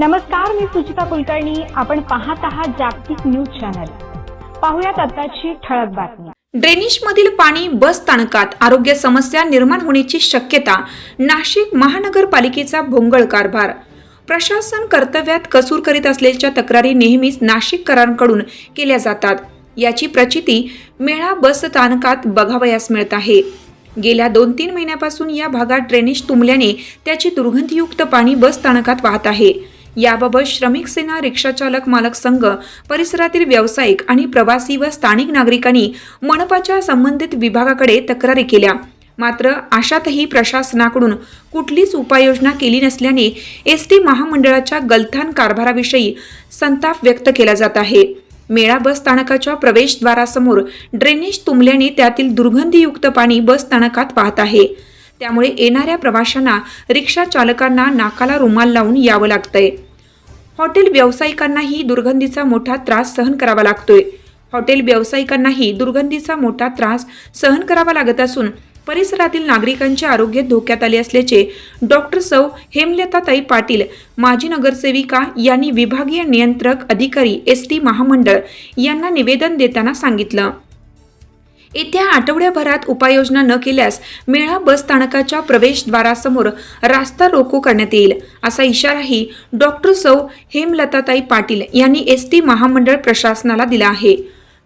नमस्कार मी सुचिता कुलकर्णी. आपण पाहत आहात जागतिक न्यूज चॅनल. पाहुयात आताची ठळक बातमी. ड्रेनेजमधील पाणी बस स्थानकात आरोग्य समस्या निर्माण होण्याची शक्यता नाशिक महानगरपालिकेचा भोंगळ कारभार. प्रशासन कर्तव्यात कसूर करीत असल्याच्या तक्रारी नेहमीच नाशिककरांकडून केल्या जातात. याची प्रचिती मेळा बस स्थानकात बघावयास मिळत आहे. गेल्या दोन तीन महिन्यापासून या भागात ड्रेनेज तुंबल्याने त्याची दुर्गंधीयुक्त पाणी बस स्थानकात वाहत आहे. याबाबत श्रमिक सेना रिक्षाचालक मालक संघ परिसरातील व्यावसायिक आणि प्रवासी व स्थानिक नागरिकांनी मनपाच्या संबंधित विभागाकडे तक्रारी केल्या. मात्र अशातही प्रशासनाकडून कुठलीच उपाययोजना केली नसल्याने एस टी महामंडळाच्या गलथान कारभाराविषयी संताप व्यक्त केला जात आहे. मेळा बस स्थानकाच्या प्रवेशद्वारासमोर ड्रेनेज तुंबल्याने त्यातील दुर्गंधीयुक्त पाणी बस स्थानकात वाहत आहे. त्यामुळे येणाऱ्या प्रवाशांना रिक्षा चालकांना नाकाला रुमाल लावून यावं लागतंय. हॉटेल व्यावसायिकांनाही दुर्गंधीचा मोठा त्रास सहन करावा लागतोय. हॉटेल व्यावसायिकांनाही दुर्गंधीचा मोठा त्रास सहन करावा लागत असून परिसरातील नागरिकांचे आरोग्य धोक्यात आले असल्याचे डॉक्टर सौ हेमलताताई पाटील माजी नगरसेविका यांनी विभागीय नियंत्रक अधिकारी एस टी महामंडळ यांना निवेदन देताना सांगितलं. येत्या आठवड्याभरात उपाययोजना न केल्यास मेळा बस स्थानकाच्या प्रवेशद्वारासमोर रास्ता रोको करण्यात येईल असा इशाराही डॉक्टर सौ हेमलताताई पाटील यांनी एस टी महामंडळ प्रशासनाला दिला आहे.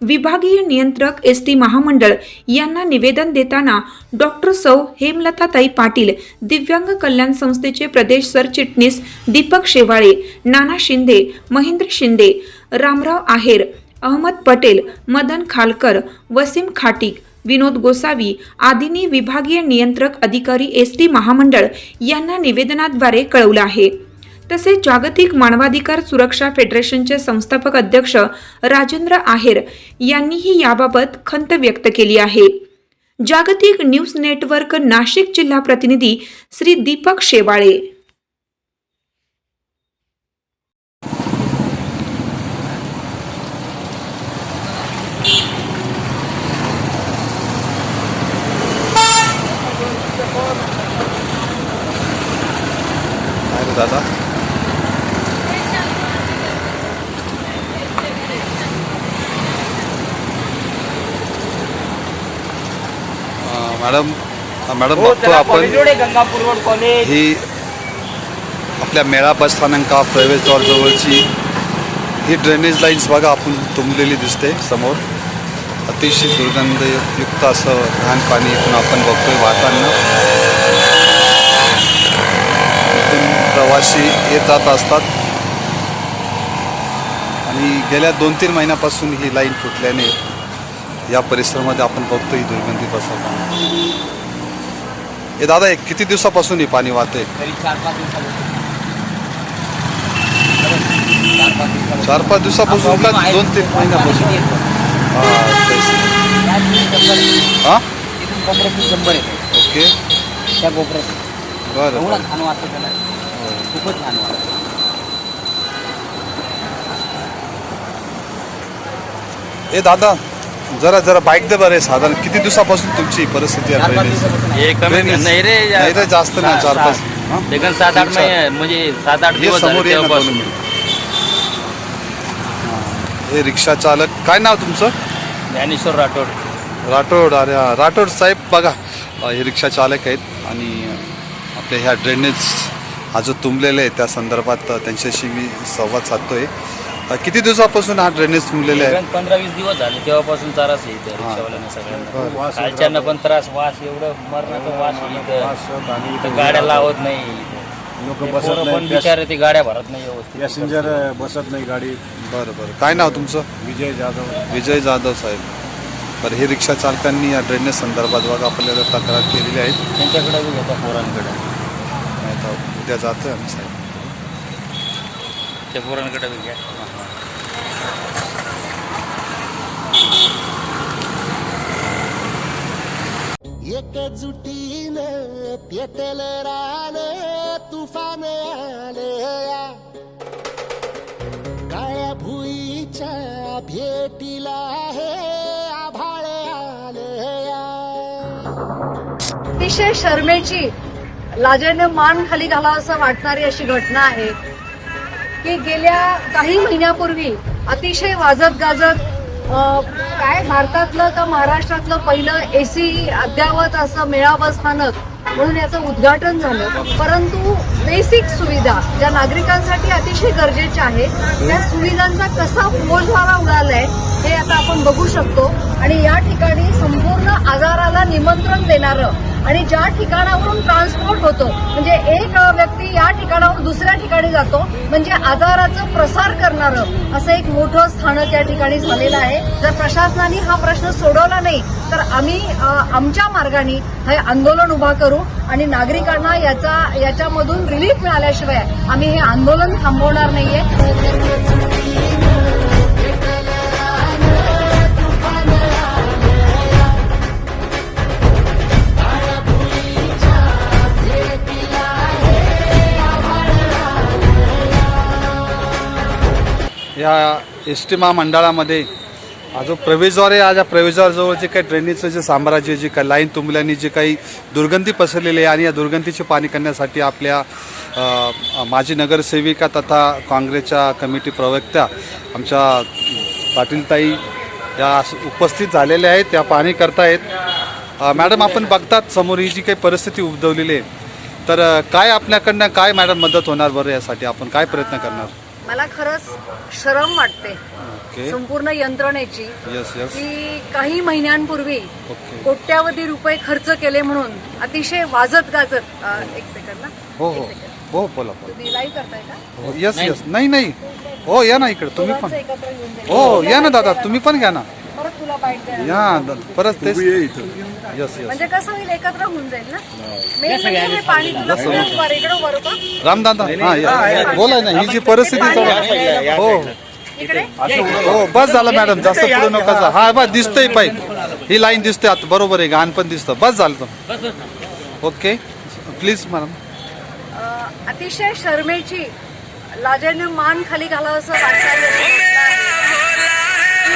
विभागीय नियंत्रक एस टी महामंडळ यांना निवेदन देताना डॉक्टर सौ हेमलताताई पाटील दिव्यांग कल्याण संस्थेचे प्रदेश सरचिटणीस दीपक शेवाळे नाना शिंदे महेंद्र शिंदे रामराव आहेर अहमद पटेल मदन खालकर वसीम खाटीक विनोद गोसावी आदींनी विभागीय नियंत्रक अधिकारी एस टी महामंडळ यांना निवेदनाद्वारे कळवलं आहे. तसेच जागतिक मानवाधिकार सुरक्षा फेडरेशनचे संस्थापक अध्यक्ष राजेंद्र आहेर यांनीही याबाबत खंत व्यक्त केली आहे. जागतिक न्यूज नेटवर्क नाशिक जिल्हा प्रतिनिधी श्री दीपक शेवाळे रे दादा मॅडम मॅडम हो बघतो आपण गंगापूर रोड कॉलेज. ही आपल्या मेळा बस स्थानका प्रवेशद्वार जवळची ही ड्रेनेज लाईन्स बघा आपण तुंबलेली दिसते समोर. अतिशय दुर्गंधयुक्त असं घाण पाणी इथून आपण बघतोय वाहताना प्रवासी येत जात असतात. आणि गेल्या दोन तीन महिन्यापासून ही लाईन फुटल्याने या परिसरामध्ये आपण बघतो ही दुर्गंधीत असं पाणी हे दादा एक किती दिवसापासून हे पाणी वाहते? चार पाच दिवसापासून. दोन तीन महिन्यापासून. हा ओके. बरं खूपच छान वाटतं ए दादा जरा जरा बाईक दे बरं साधारण किती दिवसापासून तुमची परिस्थिती आहे पाच drainage? दिवसापासून हे कमी. नाही रे नाही रे जास्त नाही सहा- चार पाच सहा. हा? लेकिन सात आठ महिने म्हणजे सात आठ हे दिवस समोर झाले ये ना दोन तेव्हापासून मिनिट. हे रिक्षा चालक काय नाव तुमचं ज्ञानेश्वर राठोड राठोड अरे हा, राठोड साहेब बघा अ, हे रिक्षा चालक आहेत आणि आपल्या ह्या ड्रेनेज हा जो तुंबलेला आहे त्या संदर्भात त्यांच्याशी मी संवाद साधतोय. अ, किती दिवसापासून हा ड्रेनेज तुंबलेला आहे? पंधरा वीस दिवस झाले तेव्हापासून त्रास आहे इथं रिक्षावाल्यांना सगळ्यांना. कालच्यांना पण त्रास वास एवढं मरणाचा वास आहे इथं. इथं गाड्या लावत नाही लोक ते बसत पोरं पण नाही बिचारे ते गाड्या भरत नाही व्यवस्थित. पॅसेंजर बसत नाही गाडी. बरं बरं. काय नाव तुमचं? विजय जाधव. विजय जाधव साहेब. बरं हे रिक्षा चालकांनी या ड्रेनेज संदर्भात बघा आपल्याला तक्रार केलेली आहे. त्यांच्याकडे बी घेता पोरांकडे. नाही तर उद्या जातोय आम्ही साहेब. त्या पोरांकडे घ्या. एकजुटीनं पेटल रान तुफान आलया काळ्या भुईच्या भेटीला हे आभाळ आलया अतिशय शर्मेची लाजेने मान खाली घाला असं वाटणारी अशी घटना आहे की गेल्या काही महिन्यापूर्वी अतिशय वाजत गाजत काय भारतातलं का महाराष्ट्रातलं पहिलं एसी अद्यावत असं मेळावं स्थानक म्हणून याचं उद्घाटन झालं. परंतु बेसिक सुविधा ज्या नागरिकांसाठी अतिशय गरजेच्या आहेत त्या सुविधांचा कसा बोलवारा उडालाय हे आता आपण बघू शकतो. आणि या ठिकाणी संपूर्ण आजाराला निमंत्रण देणारं आणि ज्या ठिकाणावरून ट्रान्सपोर्ट होतो म्हणजे एक व्यक्ती या ठिकाणाहून दुसऱ्या ठिकाणी जातो म्हणजे आजाराचं प्रसार करणारं असं एक मोठं स्थानक या ठिकाणी झालेलं आहे. जर प्रशासनाने हा प्रश्न सोडवला नाही तर आम्ही आमच्या मार्गाने हे आंदोलन उभा करू आणि नागरिकांना याचा याच्यामधून रिलीफ मिळाल्याशिवाय आम्ही हे आंदोलन थांबवणार नाहीये. या एस टी महामंडळामध्ये हा जो प्रवेशद्वार आहे आज या प्रवेशद्वाराजवळ जे काही ड्रेनेजचं जे साम्राज्य जे काही लाईन तुंबल्याने जे काही दुर्गंधी पसरलेली आहे आणि या दुर्गंधीचे पाणी करण्यासाठी आपल्या माजी नगरसेविका तथा काँग्रेसच्या कमिटी प्रवक्त्या आमच्या पाटीलताई या उपस्थित झालेल्या आहेत त्या पाणी करतायत. मॅडम आपण बघतात समोर ही जी काही परिस्थिती उद्भवलेली आहे. तर काय आपल्याकडनं काय मॅडम मदत होणार बरं यासाठी? आपण काय प्रयत्न करणार? मला खरंच शरम वाटते. ओके. संपूर्ण यंत्रणेची यस यस की काही महिन्यांपूर्वी कोट्यावधी रुपये खर्च केले म्हणून अतिशय वाजत गाजत अ, एक सेकंड ना. हो हो. हो बोला तुम्ही लाईव्ह करताय का? हो यस यस नाही नाही. हो या ना इकडे तुम्ही पण. जाईल. हो या ना दादा तुम्ही पण घ्या ना. परत तुला बाईट या परत तेच म्हणजे कसं होईल एकत्र होऊन जाईल ना? मेन म्हणजे हे पाणी तुला पुढे वर इकडं वर का रामदादा. हा या. बोला ना ही जी परिस्थिती हो. इकडे? हो बस झालं मॅडम जास्त पुढे नका जा. हा बस दिसतंय पाईप ही लाईन दिसते आता. बरोबर आहे घाण पण दिसतं. बस झालं तर. ओके प्लीज मॅडम अ, अतिशय शर्मेची लाजेने मान खाली घालावं असं वाटतं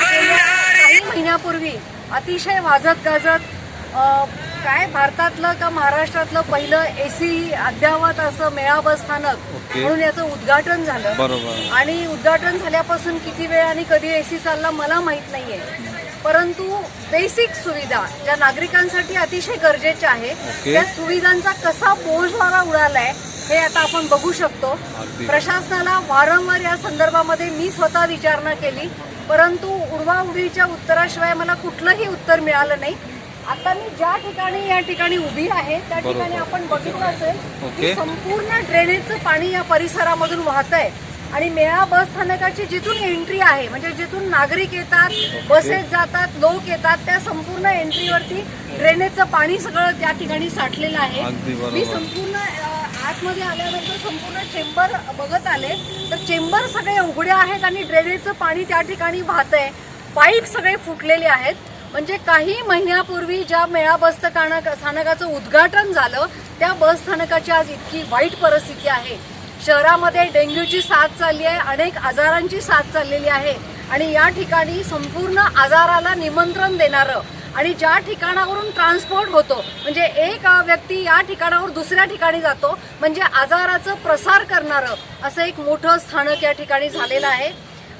गेल्या काही महिन्यापूर्वी अतिशय वाजत गाजत काय भारतातलं का महाराष्ट्रातलं पहिलं एसी अद्यावत असं मेळावा स्थानक. म्हणून याचं उद्घाटन झालं बरोबर आणि उद्घाटन झाल्यापासून किती वेळ आणि कधी एसी चालला मला माहीत नाहीये परंतु बेसिक सुविधा ज्या नागरिकांसाठी अतिशय गरजेच्या आहे. त्या सुविधांचा कसा बोजवारा उडालाय हे आता आपण बघू शकतो. प्रशासनाला वारंवार या संदर्भामध्ये मी स्वतः विचारणा केली परंतु उडवाउडीच्या उत्तराशिवाय मला कुठलंही उत्तर मिळालं नाही आता मी ज्या ठिकाणी या ठिकाणी उभी आहे त्या. ठिकाणी आपण बघितलं असेल. की संपूर्ण ड्रेनेजचं पाणी या परिसरामधून वाहत आहे आणि मेळा बस स्थानकाची जिथून एंट्री आहे म्हणजे जिथून नागरिक येतात बसेस जातात लोक येतात त्या संपूर्ण एंट्रीवरती ड्रेनेजचं पाणी सगळं त्या ठिकाणी साठलेलं आहे. मी संपूर्ण आतमध्ये आल्यानंतर संपूर्ण चेंबर बघत आले तर चेंबर सगळे उघडे आहेत आणि ड्रेनेजचं पाणी त्या ठिकाणी वाहत आहे पाईप सगळे फुटलेले आहेत म्हणजे काही महिन्यापूर्वी ज्या मेळा बस स्थानक स्थानकाचं उद्घाटन झालं त्या बस स्थानकाची आज इतकी वाईट परिस्थिती आहे. शहरामध्ये डेंग्यूची साथ चालली आहे अनेक आजारांची साथ चाललेली आहे. आणि या ठिकाणी संपूर्ण आजाराला निमंत्रण देणारं आणि ज्या ठिकाणावरून ट्रान्सपोर्ट होतो म्हणजे एक व्यक्ती या ठिकाणावर दुसऱ्या ठिकाणी जातो म्हणजे आजाराचं प्रसार करणारं असं एक मोठं स्थानक या ठिकाणी झालेलं आहे.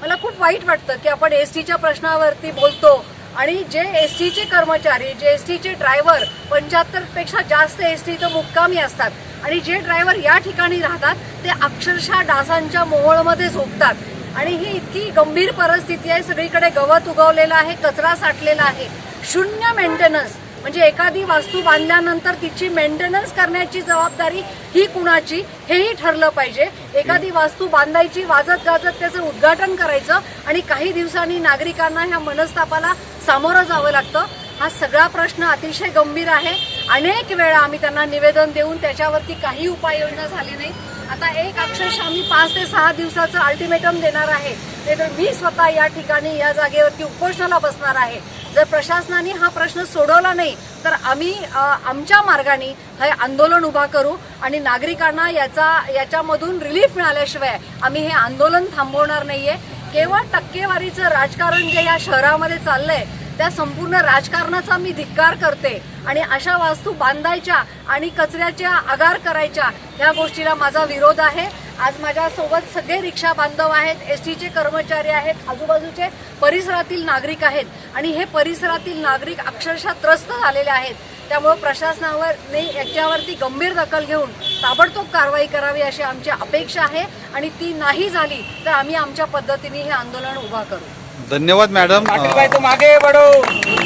मला खूप वाईट वाटतं की आपण एस टीच्या प्रश्नावरती बोलतो आणि जे एस टीचे कर्मचारी जे एस टीचे ड्रायव्हर पंच्याहत्तरपेक्षा जास्त एस टीचं मुक्कामी असतात. आणि जे ड्रायव्हर या ठिकाणी राहतात ते अक्षरशः डासांच्या मोहळमध्ये झोपतात. आणि ही इतकी गंभीर परिस्थिती आहे सगळीकडे गवत उगवलेलं आहे कचरा साठलेला आहे. शून्य मेंटेनन्स म्हणजे एखादी वास्तू बांधल्यानंतर तिची मेंटेनन्स करण्याची जबाबदारी ही कुणाची? हेही ठरलं पाहिजे. एखादी वास्तू बांधायची वाजत गाजत त्याचं उद्घाटन करायचं आणि काही दिवसांनी नागरिकांना ह्या मनस्तापाला सामोरं जावं लागतं. हा सगळा प्रश्न अतिशय गंभीर आहे. अनेक वेळा आम्ही त्यांना निवेदन देऊन त्याच्यावरती काही उपाययोजना झाली नाही. आता एक अक्षरशः आम्ही पाच ते सहा दिवसाचं अल्टिमेटम देणार आहे. ते तर मी स्वतः या ठिकाणी या जागेवरती उपोषणाला बसणार आहे. जर प्रशासनाने हा प्रश्न सोडवला नाही तर आम्ही आमच्या मार्गाने हे आंदोलन उभा करू आणि नागरिकांना याचा याच्यामधून रिलीफ मिळाल्याशिवाय आम्ही हे आंदोलन थांबवणार नाहीये. केवळ टक्केवारीचं राजकारण जे या शहरामध्ये चाललंय त्या संपूर्ण राजकारणाचा मी धिक्कार करते. आणि अशा वास्तू बांधायच्या आणि कचऱ्याच्या आगार करायच्या ह्या गोष्टीला माझा विरोध आहे. आज माझ्यासोबत सगळे रिक्षा बांधव आहेत एस टीचे कर्मचारी आहेत आजूबाजूचे परिसरातील नागरिक आहेत. आणि हे परिसरातील नागरिक अक्षरशः त्रस्त झालेले आहेत. त्यामुळे प्रशासनावर ने याच्यावरती गंभीर दखल घेऊन ताबडतोब कारवाई करावी अशी आमची अपेक्षा आहे. आणि ती नाही झाली तर आम्ही आमच्या पद्धतीने हे आंदोलन उभा करू. धन्यवाद मॅडम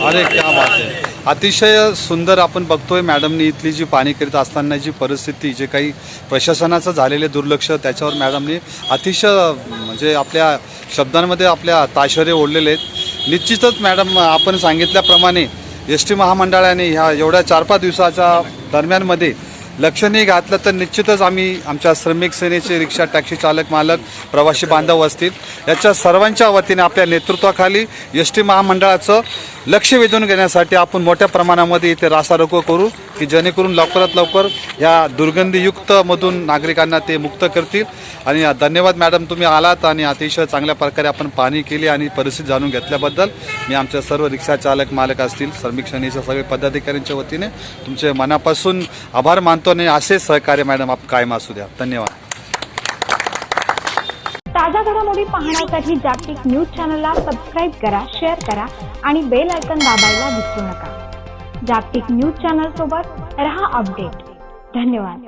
अरे क्या बात आहे अतिशय सुंदर आपण बघतोय मॅडमनी इथली जी पाणी करीत असतानाची परिस्थिती जे काही प्रशासनाचं झालेले दुर्लक्ष त्याच्यावर मॅडमनी अतिशय म्हणजे आपल्या शब्दांमध्ये आपल्या ताशरे ओढलेले आहेत. निश्चितच मॅडम आपण सांगितल्याप्रमाणे एस टी महामंडळाने ह्या एवढ्या चार पाच दिवसाच्या दरम्यानमध्ये लक्ष नाही घातलं तर निश्चितच आम्ही आमच्या श्रमिक सेनेचे रिक्षा टॅक्सी चालक मालक प्रवासी बांधव असतील याच्या सर्वांच्या वतीने आपल्या नेतृत्वाखाली एस टी महामंडळाचं लक्ष वेधून घेण्यासाठी आपण मोठ्या प्रमाणामध्ये इथे रास्तारोको करू की जेणेकरून लवकरात लवकर या दुर्गंधीयुक्त मधून नागरिकांना ते मुक्त करतील. आणि धन्यवाद मॅडम तुम्ही आलात आणि अतिशय चांगल्या प्रकारे आपण पाहणी केली आणि परिस्थिती जाणून घेतल्याबद्दल मी आमच्या सर्व रिक्षा चालक मालक असतील श्रमिक सेनेच्या सगळे पदाधिकाऱ्यांच्या वतीने तुमचे मनापासून आभार मानतो आणि असेच सहकार्य मॅडम आप कायम असू द्या. धन्यवाद. ताज्या घडामोडी पाहण्यासाठी जागतिक न्यूज चॅनलला सबस्क्राईब करा शेअर करा आणि बेल आयकन दाबायला विसरू नका. जागतिक न्यूज चॅनल सोबत रहा अपडेट. धन्यवाद.